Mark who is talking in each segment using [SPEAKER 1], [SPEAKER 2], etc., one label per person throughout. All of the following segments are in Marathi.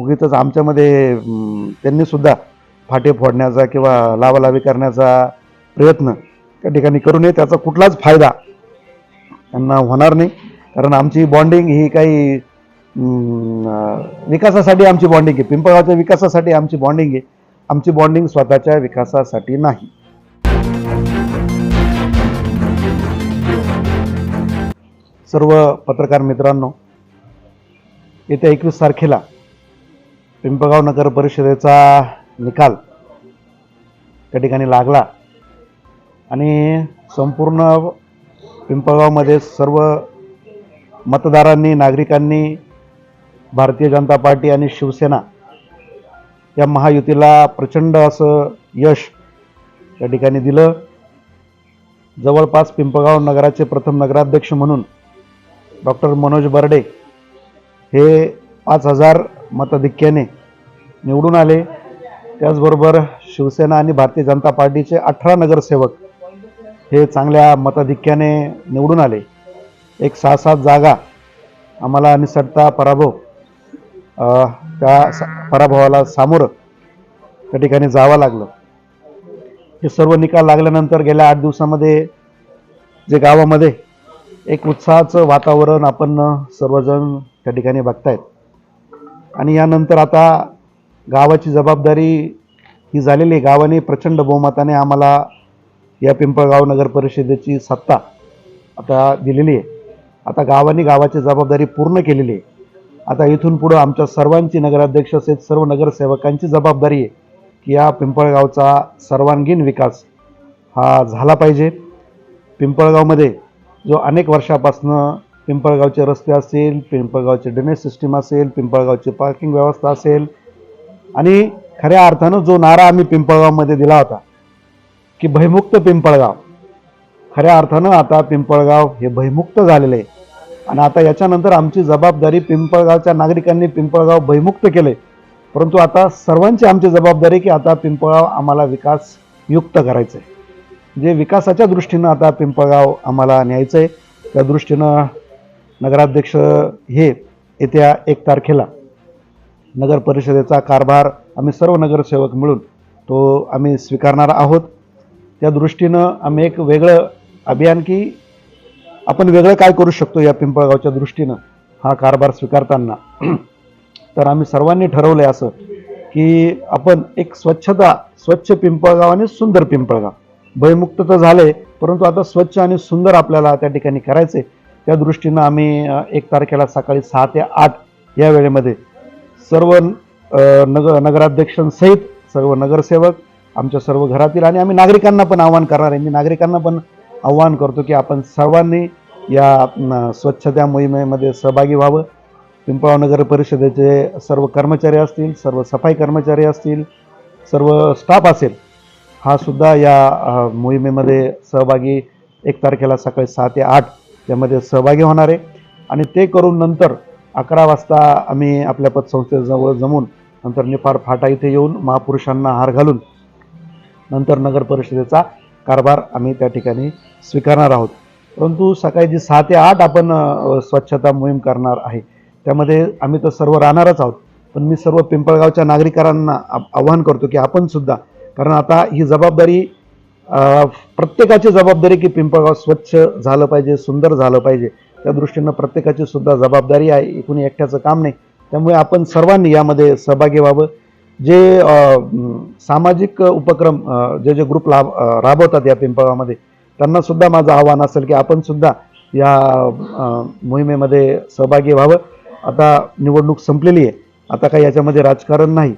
[SPEAKER 1] उगीच आमच्यामध्ये त्यांनीसुद्धा त्यांनी सुद्धा फाटे फोडण्याचा किंवा लावालावी करण्याचा प्रयत्न त्या ठिकाणी करू नये. त्याचा कुठलाच फायदा त्यांना होणार नाही. कारण आमची बॉन्डिंग ही काही विकासासाठी आमची बॉन्डिंग आहे. पिंपळगावच्या विकासासाठी आमची बॉन्डिंग आहे. आमची बॉन्डिंग स्वतःच्या विकासासाठी नाही. सर्व पत्रकार मित्रांनो येत्या एकवीस तारखेला पिंपगाव नगर परिषदेचा निकाल त्या ठिकाणी लागला. आणि संपूर्ण पिंपळगावमध्ये सर्व मतदारांनी नागरिकांनी भारतीय जनता पार्टी आणि शिवसेना या महायुतीला प्रचंड असं यश त्या ठिकाणी दिलं. जवळपास पिंपळगाव नगराचे प्रथम नगराध्यक्ष म्हणून डॉक्टर मनोज बर्डे हे पाच हजार मताधिक्याने निवडून आले. त्याचबरोबर शिवसेना आणि भारतीय जनता पार्टीचे अठरा नगरसेवक हे चांगल्या मताधिक्याने निवडून आले. एक सहा सात जागा आम्हाला निसटता पराभव त्या स- पराभवाला सामोरं त्या ठिकाणी जावं लागलं. हे सर्व निकाल लागल्यानंतर गेल्या आठ दिवसामध्ये जे गावामध्ये एक उत्साहाचं वातावरण आपण सर्वजण त्या ठिकाणी बघतायत. आणि यानंतर आता गावाची जबाबदारी ही झालेली आहे. गावाने प्रचंड बहुमताने आम्हाला या पिंपळगाव नगर परिषदेची सत्ता आता दिलेली आहे. आता गावाने गावाची जबाबदारी पूर्ण केलेली आहे. आता इथून पुढं आमच्या सर्वांची नगराध्यक्ष असेल सर्व नगरसेवकांची जबाबदारी आहे की या पिंपळगावचा सर्वांगीण विकास हा झाला पाहिजे. पिंपळगावमध्ये जो अनेक वर्षापासनं पिंपळगावचे रस्ते असेल पिंपळगावचे ड्रेनेज सिस्टीम असेल पिंपळगावची पार्किंग व्यवस्था असेल. आणि खऱ्या अर्थानं जो नारा आम्ही पिंपळगावमध्ये दिला होता की भयमुक्त पिंपळगाव. खऱ्या अर्थानं आता पिंपळगाव हे भयमुक्त झालेलं आहे. आणि आता याच्यानंतर आमची जबाबदारी पिंपळगावच्या नागरिकांनी पिंपळगाव भयमुक्त केले परंतु आता सर्वांची आमची जबाबदारी की आता पिंपळगाव आम्हाला विकास युक्त करायचं आहे जे विकासाच्या दृष्टीनं आता पिंपळगाव आम्हाला न्यायचं आहे त्या दृष्टीनं नगराध्यक्ष हे येत्या एक तारखेला नगर परिषदेचा कारभार आम्ही सर्व नगरसेवक मिळून तो आम्ही स्वीकारणार आहोत. त्या दृष्टीनं आम्ही एक वेगळं अभियान की आपण वेगळं काय करू शकतो या पिंपळगावच्या दृष्टीनं हा कारभार स्वीकारताना. तर आम्ही सर्वांनी ठरवलं आहे असं की आपण एक स्वच्छता स्वच्छ पिंपळगाव आणि सुंदर पिंपळगाव. भयमुक्त तर झाले परंतु आता स्वच्छ आणि सुंदर आपल्याला त्या ठिकाणी करायचे त्या दृष्टीनं आम्ही एक तारखेला सकाळी सहा ते आठ या वेळेमध्ये सर्व नगर नगराध्यक्षांसहित सर्व नगरसेवक आमच्या सर्व घरातील आणि आम्ही नागरिकांना पण आव्हान करणार आहे. मी नागरिकांना पण आव्हान करतो की आपण सर्वांनी या स्वच्छता मोहिमेमध्ये सहभागी व्हावं. पिंपळाव नगर परिषदेचे सर्व कर्मचारी असतील सर्व सफाई कर्मचारी असतील सर्व स्टाफ असेल हा सुद्धा या मोहिमेमध्ये सहभागी एक तारखेला सकाळी सहा ते आठ त्यामध्ये सहभागी होणार आहे. आणि ते करून नंतर अकरा वाजता आम्ही आपल्या पतसंस्थेजवळ जमून नंतर निफार फाटा इथे येऊन महापुरुषांना हार घालून नंतर नगर परिषदेचा कारभार आम्ही त्या ठिकाणी स्वीकारणार आहोत. परंतु सकाळी जी सहा ते आठ आपण स्वच्छता मोहीम करणार आहे त्यामध्ये आम्ही तर सर्व राहणारच आहोत. पण मी सर्व पिंपळगावच्या नागरिकांना आव्हान करतो की आपण सुद्धा कारण आता ही जबाबदारी प्रत्येकाची जबाबदारी की पिंपळगाव स्वच्छ झालं पाहिजे सुंदर झालं पाहिजे. त्या दृष्टीनं प्रत्येकाची सुद्धा जबाबदारी आहे एकूण एकट्याचं काम नाही. त्यामुळे आपण सर्वांनी यामध्ये सहभागी व्हावं. जे सामाजिक उपक्रम जे जे ग्रुप लाभ राबवतात या पिंपळगावमध्ये त्यांना सुद्धा माझं आव्हान असेल की आपण सुद्धा या मोहिमेमध्ये सहभागी व्हावं. आता निवडणूक संपलेली आहे. आता काही याच्यामध्ये राजकारण नाही.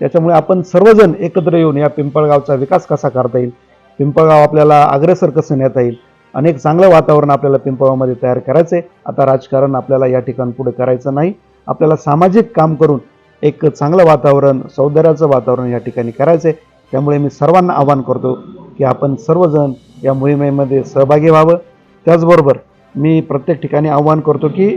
[SPEAKER 1] त्याच्यामुळे आपण सर्वजण एकत्र येऊन या पिंपळगावचा विकास कसा करता येईल? पिंपळगाव आपल्याला अग्रेसर कसं नेता येईल? अनेक चांगलं वातावरण आपल्याला पिंपळगावमध्ये तयार करायचं आहे आता राजकारण आपल्याला या ठिकाणी पुढे करायचं नाही. आपल्याला सामाजिक काम करून एक चांगलं वातावरण सौंदर्याचं वातावरण या ठिकाणी करायचं आहे त्यामुळे मी सर्वांना आवाहन करतो की आपण सर्वजण या मोहिमेमध्ये सहभागी व्हावं. त्याचबरोबर मी प्रत्येक ठिकाणी आव्हान करतो की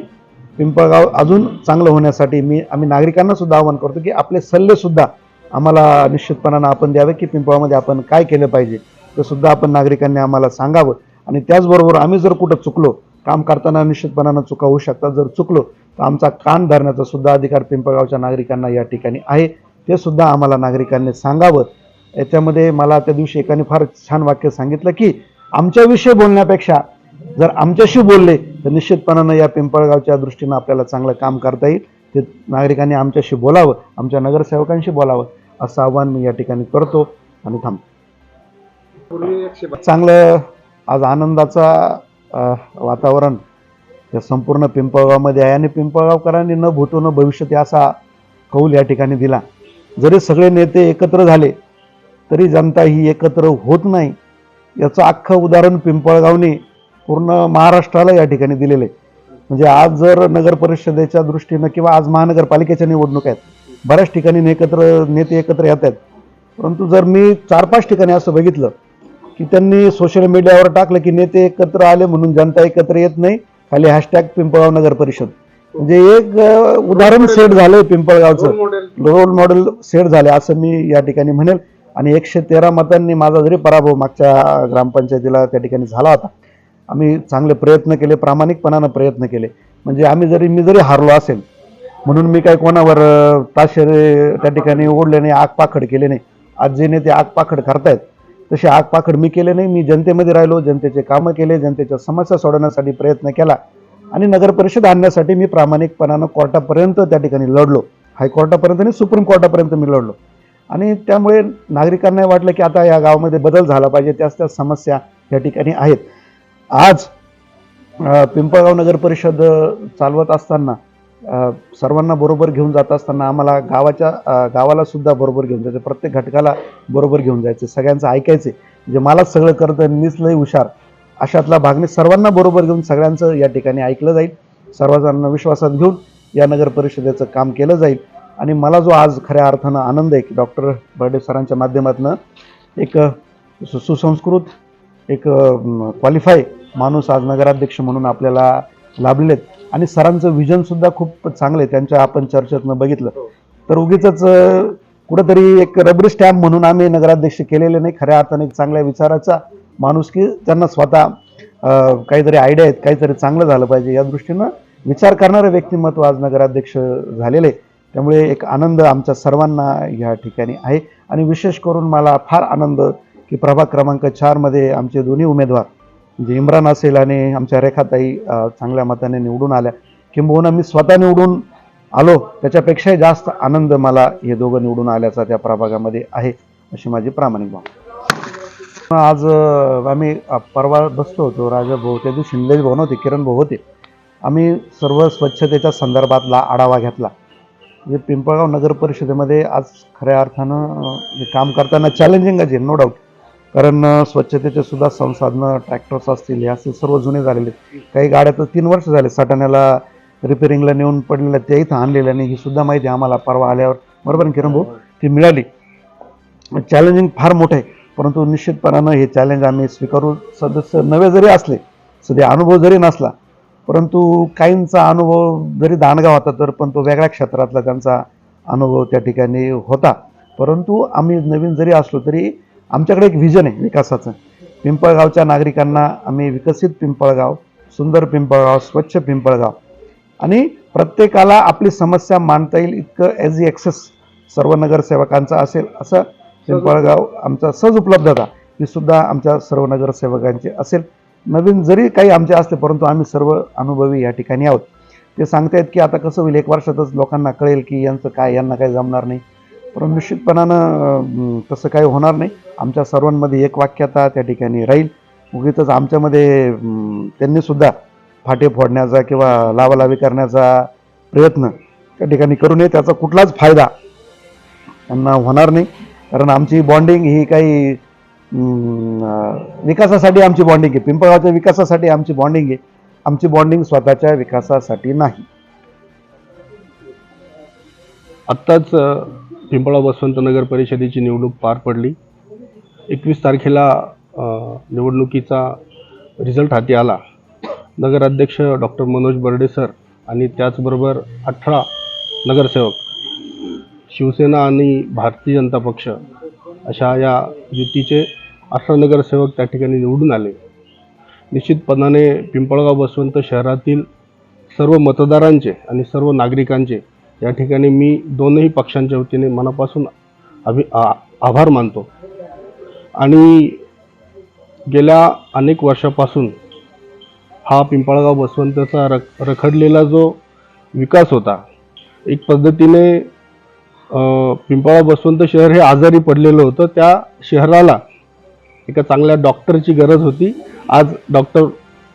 [SPEAKER 1] पिंपळगाव अजून चांगलं होण्यासाठी मी आम्ही नागरिकांनासुद्धा आवाहन करतो की आपले सल्लेसुद्धा आम्हाला निश्चितपणानं आपण द्यावे की पिंपळामध्ये आपण काय केलं पाहिजे. ते सुद्धा आपण नागरिकांनी आम्हाला सांगावं. आणि त्याचबरोबर आम्ही जर कुठं चुकलो काम करताना निश्चितपणानं चुका होऊ शकतात. जर चुकलो तर आमचा कान धरण्याचा सुद्धा अधिकार पिंपळगावच्या नागरिकांना या ठिकाणी आहे. ते सुद्धा आम्हाला नागरिकांनी सांगावं. याच्यामध्ये मला त्या दिवशी एकाने फार छान वाक्य सांगितलं की आमच्याविषयी बोलण्यापेक्षा जर आमच्याशी बोलले तर निश्चितपणानं या पिंपळगावच्या दृष्टीनं आपल्याला चांगलं काम करता येईल. ते नागरिकांनी आमच्याशी बोलावं आमच्या नगरसेवकांशी बोलावं असं आव्हान मी या ठिकाणी करतो आणि थांबतो. चांगलं आज आनंदाचा वातावरण या संपूर्ण पिंपळगावमध्ये आहे आणि पिंपळगावकरांनी न भूतो न भविष्यती असा कौल या ठिकाणी दिला. जरी सगळे नेते एकत्र झाले तरी जनता ही एकत्र होत नाही याचं अख्खं उदाहरण पिंपळगावने पूर्ण महाराष्ट्राला या ठिकाणी दिलेलं. आहे म्हणजे आज जर नगर परिषदेच्या दृष्टीनं किंवा आज महानगरपालिकेच्या निवडणूक आहेत बऱ्याच ठिकाणी एकत्र नेते एकत्र येत आहेत. परंतु जर मी चार पाच ठिकाणी असं बघितलं की त्यांनी सोशल मीडियावर टाकलं की नेते एकत्र आले म्हणून जनता एकत्र येत नाही. खाली हॅशटॅग पिंपळगाव नगर परिषद. म्हणजे एक उदाहरण सेट झालंय पिंपळगावचं. रोल मॉडेल सेट झाले असं मी या ठिकाणी म्हणेल. आणि एकशे तेरा मतांनी माझा जरी पराभव मागच्या ग्रामपंचायतीला त्या ठिकाणी झाला होता आम्ही चांगले प्रयत्न केले प्रामाणिकपणानं प्रयत्न केले. म्हणजे आम्ही जरी मी जरी हारलो असेल म्हणून मी काही कोणावर ताशेरे त्या ठिकाणी ओढले नाही आग पाखड केले नाही. आज जे नेते आग पाखड करतायत तसे आग पाखड मी केले नाही मी जनतेमध्ये राहिलो जनतेचे कामं केले जनतेच्या समस्या सोडवण्यासाठी प्रयत्न केला आणि नगर परिषद आणण्यासाठी मी प्रामाणिकपणानं कोर्टापर्यंत त्या ठिकाणी लढलो. हायकोर्टापर्यंत आणि सुप्रीम कोर्टापर्यंत मी लढलो. आणि त्यामुळे नागरिकांना वाटलं की आता या गावामध्ये बदल झाला पाहिजे त्याच त्या समस्या या ठिकाणी आहेत. आज पिंपळगाव नगर परिषद चालवत असताना सर्वांना बरोबर घेऊन जात असताना आम्हाला गावाच्या गावाला सुद्धा बरोबर घेऊन जायचं प्रत्येक घटकाला बरोबर घेऊन जायचं सगळ्यांचं ऐकायचे म्हणजे मलाच सगळं करतं मीच लय हुशार. अशातला भागने सर्वांना बरोबर घेऊन सगळ्यांचं या ठिकाणी ऐकलं जाईल. सर्वजणांना विश्वासात घेऊन या नगर परिषदेचं काम केलं जाईल. आणि मला जो आज खऱ्या अर्थानं आनंद आहे की डॉक्टर बर्डे सरांच्या माध्यमातून एक सु- सुसंस्कृत एक क्वालिफाय माणूस आज नगराध्यक्ष म्हणून आपल्याला लाभलेत. आणि सरांचं विजन सुद्धा खूप चांगलं आहे. त्यांच्या आपण चर्चेतनं बघितलं. तर उगीच कुठंतरी एक रबरी स्टॅम्प म्हणून आम्ही नगराध्यक्ष केलेले नाही. खऱ्या अर्थाने एक चांगल्या विचाराचा माणूस की त्यांना स्वतः काहीतरी आयडिया आहेत काहीतरी चांगलं झालं पाहिजे. या दृष्टीनं विचार करणारं व्यक्तिमत्व आज नगराध्यक्ष झालेले आहे. त्यामुळे एक आनंद आमच्या सर्वांना या ठिकाणी आहे. आणि विशेष करून मला फार आनंद की प्रभाग क्रमांक चारमध्ये आमचे दोन्ही उमेदवार म्हणजे इम्रान असेल आणि आमच्या रेखाताई चांगल्या मताने निवडून आल्या. किंबहुना मी स्वतः निवडून आलो. त्याच्यापेक्षाही जास्त आनंद मला हे दोघं निवडून आल्याचा त्या प्रभागामध्ये आहे अशी माझी प्रामाणिक भावना आज आम्ही परवा बसलो होतो. राजा भाऊ त्या दिवशी निलेश भाऊ नव्हते किरण भाऊ होते. आम्ही सर्व स्वच्छतेच्या संदर्भातला आढावा घेतला. म्हणजे पिंपळगाव नगर परिषदेमध्ये आज खऱ्या अर्थानं काम करताना चॅलेंजिंग आहे नो डाऊट कारण स्वच्छतेचे सुद्धा संसाधनं ट्रॅक्टर्स असतील हे असतील सर्व जुने झालेले. काही गाड्या तर तीन वर्ष झाले सटाण्याला रिपेरिंगला नेऊन पडलेल्या त्या इथं आणलेल्या आणि ही सुद्धा माहिती आम्हाला परवा आल्यावर. बरोबर किरण भाऊ ती मिळाली. चॅलेंजिंग फार मोठं आहे परंतु निश्चितपणानं हे चॅलेंज आम्ही स्वीकारू. सदस्य नवे जरी असले सध्या अनुभव जरी नसला परंतु काहींचा अनुभव जरी दांडगा होता तर पण तो वेगळ्या क्षेत्रातला त्यांचा अनुभव त्या ठिकाणी होता. परंतु आम्ही नवीन जरी असलो तरी आमच्याकडे एक व्हिजन आहे विकासाचं. पिंपळगावच्या नागरिकांना आम्ही विकसित पिंपळगाव सुंदर पिंपळगाव स्वच्छ पिंपळगाव आणि प्रत्येकाला आपली समस्या मांडता येईल इतकं ॲज ॲक्सेस सर्व नगरसेवकांचा असेल असं पिंपळगाव आमचा सहज उपलब्धता ही सुद्धा आमच्या सर्व नगरसेवकांची असेल. नवीन जरी काही आमचे असते परंतु आम्ही सर्व अनुभवी या ठिकाणी आहोत. ते सांगतायत की आता कसं होईल एक वर्षातच लोकांना कळेल की यांचं काय यांना काही जमणार नाही. परंतु निश्चितपणानं तसं काही होणार नाही. आमच्या सर्वांमध्ये एक वाक्यता त्या ठिकाणी राहील. उगीतच आमच्यामध्ये त्यांनीसुद्धा फाटे फोडण्याचा किंवा लावालावी करण्याचा प्रयत्न त्या ठिकाणी करू नये. त्याचा कुठलाच फायदा त्यांना होणार नाही. कारण आमची बॉन्डिंग ही काही विकासासाठी आमची बॉन्डिंग आहे. पिंपळगावच्या विकासासाठी आमची बॉन्डिंग आहे. आमची बॉन्डिंग स्वतःच्या विकासासाठी नाही.
[SPEAKER 2] आत्ताच पिंपळा बसवंत नगर परिषदेची निवडणूक पार पडली. एकवीस तारखेला निवडणुकीचा रिझल्ट हाती आला. नगराध्यक्ष डॉक्टर मनोज बर्डे सर आणि त्याचबरोबर अठरा नगरसेवक शिवसेना आणि भारतीय जनता पक्ष अशा या युतीचे अठरा नगरसेवक त्या ठिकाणी निवडून आले. निश्चितपणाने पिंपळगाव बसवंत शहरातील सर्व मतदारांचे आणि सर्व नागरिकांचे या ठिकाणी मी दोनही पक्षांच्या वतीने मनापासून अभि आ- आभार मानतो. आणि गेल्या अनेक वर्षापासून हा पिंपळगाव बसवंतचा रख रखडलेला जो विकास होता एक पद्धतीने अ, पिंपळगाव बसवंत शहर हे आजारी पडलेलं होतं. त्या शहराला एका चांगल्या डॉक्टरची गरज होती. आज डॉक्टर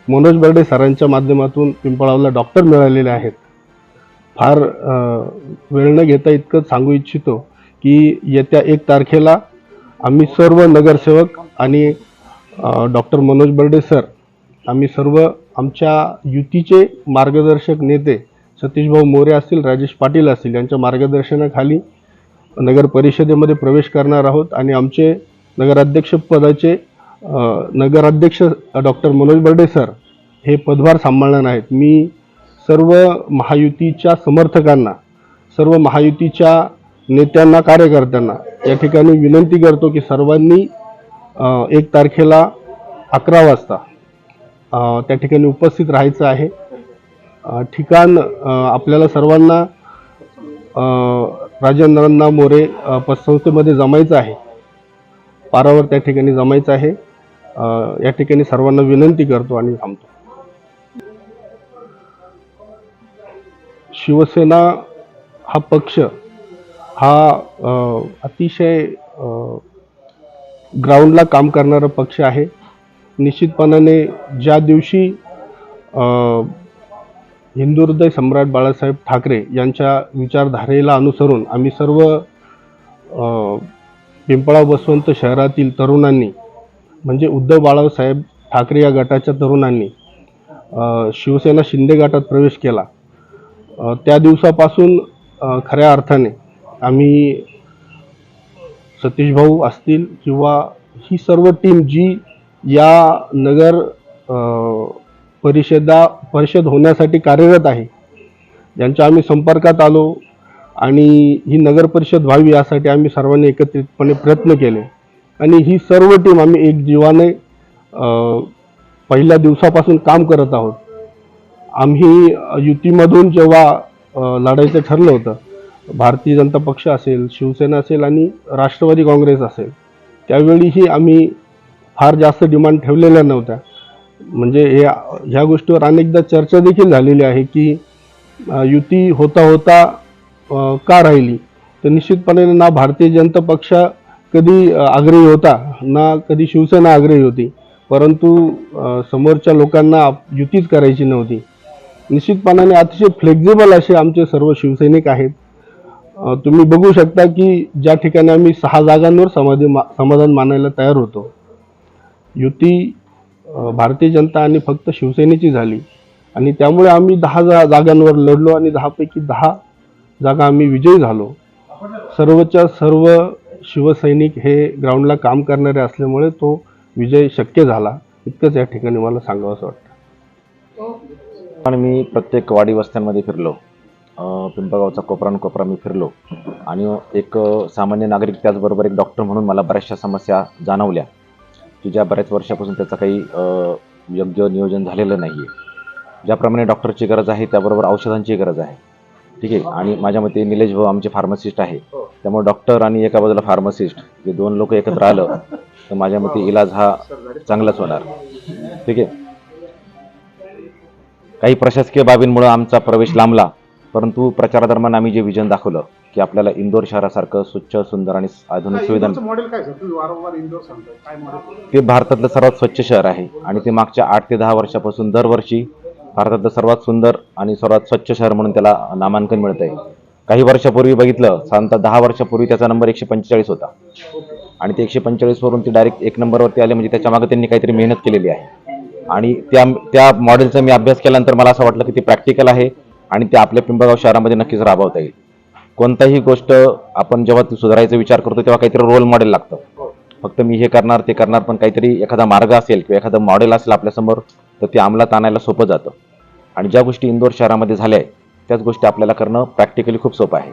[SPEAKER 2] मनोज बर्डे सरांच्या माध्यमातून पिंपळावला डॉक्टर मिळालेले आहेत. फार वेळ न घेता इतकंच सांगू इच्छितो की येत्या एक तारखेला आम्ही सर्व नगरसेवक आणि डॉक्टर मनोज बर्डे सर आम्ही सर्व आमच्या युतीचे मार्गदर्शक नेते सतीशभाऊ मोरे असतील राजेश पाटील असतील यांच्या मार्गदर्शनाखाली नगर परिषदेमध्ये प्रवेश करणार आहोत आणि आमचे नगराध्यक्ष पदाचे नगराध्यक्ष डॉक्टर मनोज बर्डे सर हे पदभार सांभाळणार आहेत मी सर्व महायुतीच्या समर्थकांना सर्व महायुतीच्या नेत्यांना कार्यकर्त्यांना या ठिकाणी विनंती करतो की सर्वांनी एक तारखेला अकरा वाजता त्या ठिकाणी उपस्थित राहायचं आहे. ठिकाण आपल्याला सर्वांना राजेंद्रांना मोरे पतसंस्थेमध्ये जमायचं आहे. पारावर त्या ठिकाणी जमायचं आहे. या ठिकाणी सर्वांना विनंती करतो आणि थांबतो. शिवसेना हा पक्ष हा अतिशय ग्राउंडला काम करणारा पक्ष आहे. निश्चितपणाने ज्या दिवशी हिंदुहृदय सम्राट बाळासाहेब ठाकरे यांच्या विचारधारेला अनुसरून आम्ही सर्व पिंपळा बसवंत शहरातील तरुणांनी म्हणजे उद्धव बाळासाहेब ठाकरे या गटाच्या तरुणांनी शिवसेना शिंदे गटात प्रवेश केला. त्या दिवसापासून खऱ्या अर्थाने आम्ही सतीश भाऊ असतील किंवा ही सर्व टीम जी या नगर परिषदा परिषद होण्यासाठी कार्यरत आहे ज्यांच्या आम्ही संपर्कात आलो आणि ही नगर परिषद व्हावी यासाठी आम्ही सर्वांनी एकत्रितपणे प्रयत्न केले. आणि ही सर्व टीम आम्ही एक जीवाने पहिल्या दिवसापासून काम करत आहोत. आम्ही युतीमधून जेव्हा लढायचं ठरलं होतं भारतीय जनता पक्ष असेल शिवसेना असेल आणि राष्ट्रवादी काँग्रेस असेल त्यावेळीही आम्ही फार जास्त डिमांड ठेवलेल्या नव्हत्या. म्हणजे हे ह्या गोष्टीवर अनेकदा चर्चा देखील झालेली आहे की युती होता होता का राहिली? तर निश्चितपणे ना भारतीय जनता पक्ष कधी आग्रही होता ना कधी शिवसेना आग्रही होती. परंतु समोरच्या लोकांना युतीच करायची नव्हती. निश्चितपणाने अतिशय फ्लेक्झिबल असे आमचे सर्व शिवसैनिक आहेत. तुम्ही बघू शकता की ज्या ठिकाणी आम्ही सहा जागांवर समाधी मा- समाधान मानायला तयार होतो. युती भारतीय जनता आणि फक्त शिवसेनेची झाली. आणि त्यामुळे आम्ही दहा जा जागांवर लढलो आणि दहापैकी दहा जागा आम्ही विजयी झालो. सर्वच्या सर्व शिवसैनिक हे ग्राउंडला काम करणारे असल्यामुळे तो विजय शक्य झाला इतकंच या ठिकाणी मला सांगावं वाटतं.
[SPEAKER 3] पण मी प्रत्येक वाडी वस्त्यांमध्ये फिरलो. पिंपळगावचा कोपरा कोपरा मी फिरलो. आणि एक सामान्य नागरिक त्याचबरोबर एक डॉक्टर म्हणून मला बऱ्याचशा समस्या जाणवल्या. की ज्या बऱ्याच वर्षापासून त्याचं काही योग्य नियोजन झालेलं नाही आहे ज्याप्रमाणे डॉक्टरची गरज आहे त्याबरोबर औषधांची गरज आहे. ठीक आहे? आणि माझ्या मते निलेश भाऊ आमचे फार्मासिस्ट आहे. त्यामुळे डॉक्टर आणि एका बाजूला फार्मासिस्ट हे दोन लोक एकत्र आलं तर माझ्या मते इलाज हा चांगलाच होणार. ठीक आहे? काही प्रशासकीय बाबींमुळे आमचा प्रवेश लांबला परंतु प्रचारादरम्यान आम्ही जे विजन दाखवलं की आपल्याला इंदोर शहरासारखं स्वच्छ सुंदर आणि आधुनिक सुविधा ते भारतातलं सर्वात स्वच्छ शहर आहे आणि ते मागच्या आठ ते दहा वर्षापासून दरवर्षी भारतातलं सर्वात सुंदर आणि सर्वात स्वच्छ शहर म्हणून त्याला नामांकन मिळत आहे काही वर्षापूर्वी बघितलं साधारणतः दहा वर्षापूर्वी त्याचा नंबर एकशे पंचेचाळीस होता. आणि ते एकशे पंचेचाळीसवरून ते डायरेक्ट एक नंबरवरती आले म्हणजे त्याच्यामागे त्यांनी काहीतरी मेहनत केलेली आहे. आणि त्या त्या मॉडेलचा मी अभ्यास केल्यानंतर मला असं वाटलं की ते प्रॅक्टिकल आहे आणि ते आपल्या पिंपळगाव शहरामध्ये नक्कीच राबवता येईल. कोणताही गोष्ट आपण जेव्हा सुधारायचा विचार करतो तेव्हा काहीतरी रोल मॉडेल लागतं. फक्त मी हे करणार ते करणार पण काहीतरी एखादा मार्ग असेल किंवा एखादं मॉडेल असेल आपल्यासमोर तर ते अंमलात आणायला सोपं जातं. आणि ज्या गोष्टी इंदोर शहरामध्ये झाल्या आहेत त्याच गोष्टी आपल्याला करणं प्रॅक्टिकली खूप सोपं आहे.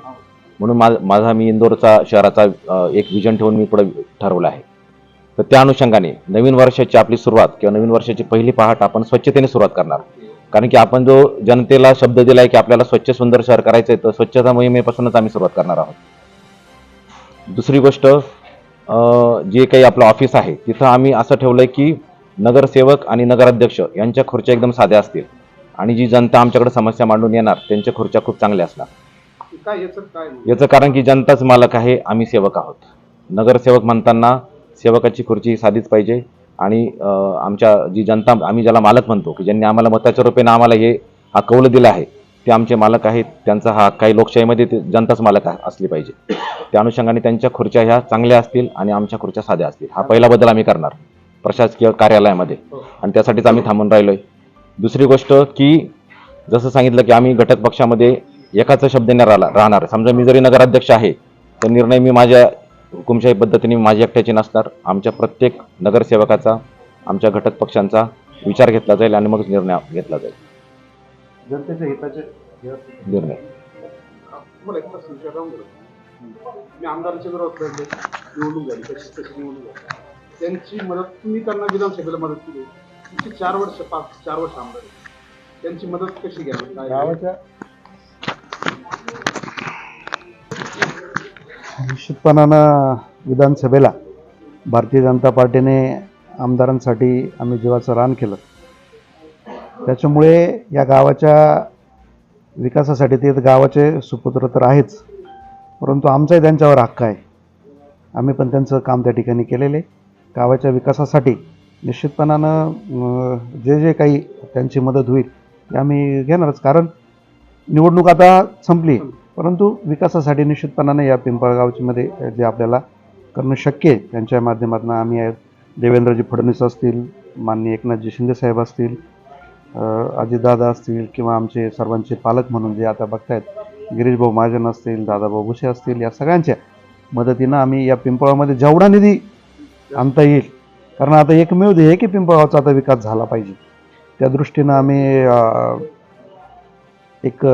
[SPEAKER 3] म्हणून मा माझा मी इंदोरचा शहराचा एक विजन ठेवून मी पुढे ठरवलं आहे. तर त्या अनुषंगाने नवीन वर्षाची आपली सुरुवात किंवा नवीन वर्षाची पहिली पहाट आपण स्वच्छतेने सुरुवात करणार. कारण की आपण जो जनतेला शब्द दिलाय की आपल्याला स्वच्छ सुंदर शहर करायचं आहे तर स्वच्छता मोहिमेपासूनच आम्ही सुरुवात करणार आहोत. दुसरी गोष्ट जे काही आपलं ऑफिस आहे तिथं आम्ही असं ठेवलं आहे की नगरसेवक आणि नगराध्यक्ष यांच्या खुर्च्या एकदम साध्या असतील. आणि जी जनता आमच्याकडे समस्या मांडून येणार त्यांच्या खुर्च्या खूप चांगल्या असणार.
[SPEAKER 4] काय याचं काय?
[SPEAKER 3] याचं कारण की जनताच मालक आहे आम्ही सेवक आहोत. नगरसेवक म्हणताना सेवकाची खुर्ची साधीच पाहिजे आणि आमच्या जी जनता आम्ही ज्याला मालक म्हणतो की ज्यांनी आम्हाला मताच्या रूपेनं आम्हाला हे हा कौल दिला आहे ते आमचे मालक आहेत त्यांचा हा काही लोकशाहीमध्ये ते जनताच मालक असली पाहिजे. त्या अनुषंगाने त्यांच्या खुर्च्या ह्या चांगल्या असतील आणि आमच्या खुर्च्या साध्या असतील. हा पहिला बदल आम्ही करणार प्रशासकीय कार्यालयामध्ये. आणि त्यासाठीच आम्ही थांबून राहिलोय. दुसरी गोष्ट की जसं सांगितलं की आम्ही घटक पक्षामध्ये एकाचा शब्द न राहला राहणार. समजा मी जरी नगराध्यक्ष आहे तर निर्णय मी माझ्या हुकुमशाही पद्धतीने माझी एकट्याची नसणार. आमच्या प्रत्येक नगरसेवकाचा आमच्या घटक पक्षांचा विचार घेतला जाईल आणि मग निर्णय घेतला जाईल.
[SPEAKER 1] जनतेच्या हिताचे
[SPEAKER 3] निर्णय.
[SPEAKER 4] मी आमदाराच्या विरोधात लढले निवडणूक झाली कशी कशी निवडणूक झाली त्यांची मदत तुम्ही त्यांना विधानसभेला मदत केली. तुमची चार वर्ष पाच चार वर्ष आमदार. त्यांची मदत कशी घ्यावी?
[SPEAKER 1] निश्चितपणानं विधानसभेला भारतीय जनता पार्टीने आमदारांसाठी आम्ही जीवाचं रान केलं. त्याच्यामुळे या गावाच्या विकासासाठी ते गावाचे सुपुत्र तर आहेच परंतु आमचाही त्यांच्यावर हक्क आहे. आम्ही पण त्यांचं काम त्या ठिकाणी केलेले. गावाच्या विकासासाठी निश्चितपणानं जे जे काही त्यांची मदत होईल ते आम्ही घेणारच. कारण निवडणूक आता संपली परंतु विकासासाठी निश्चितपणाने या पिंपळगावमध्ये जे आपल्याला करणं शक्य आहे त्यांच्या माध्यमातून आम्ही आहेत. देवेंद्रजी फडणवीस असतील माननीय एकनाथजी शिंदेसाहेब असतील अजितदादा असतील किंवा आमचे सर्वांचे पालक म्हणून जे आता बघतायत गिरीशभाऊ महाजन असतील दादाभाऊ भुसे असतील या सगळ्यांच्या मदतीनं आम्ही या पिंपळामध्ये जेवढा निधी आणता येईल कारण आता एकमेव ध्येय की पिंपळगावचा आता विकास झाला पाहिजे. त्या दृष्टीनं आम्ही एक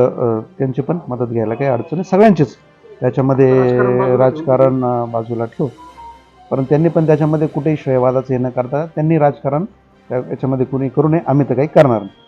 [SPEAKER 1] त्यांची पण मदत घ्यायला काही अडचण आहे सगळ्यांचीच. त्याच्यामध्ये
[SPEAKER 4] राजकारण
[SPEAKER 1] बाजूला ठेवू. परंतु त्यांनी पण त्याच्यामध्ये कुठेही श्रेयवादाचं हे न करता त्यांनी राजकारण त्या- याच्यामध्ये कुणी करू नये. आम्ही तर काही करणार नाही.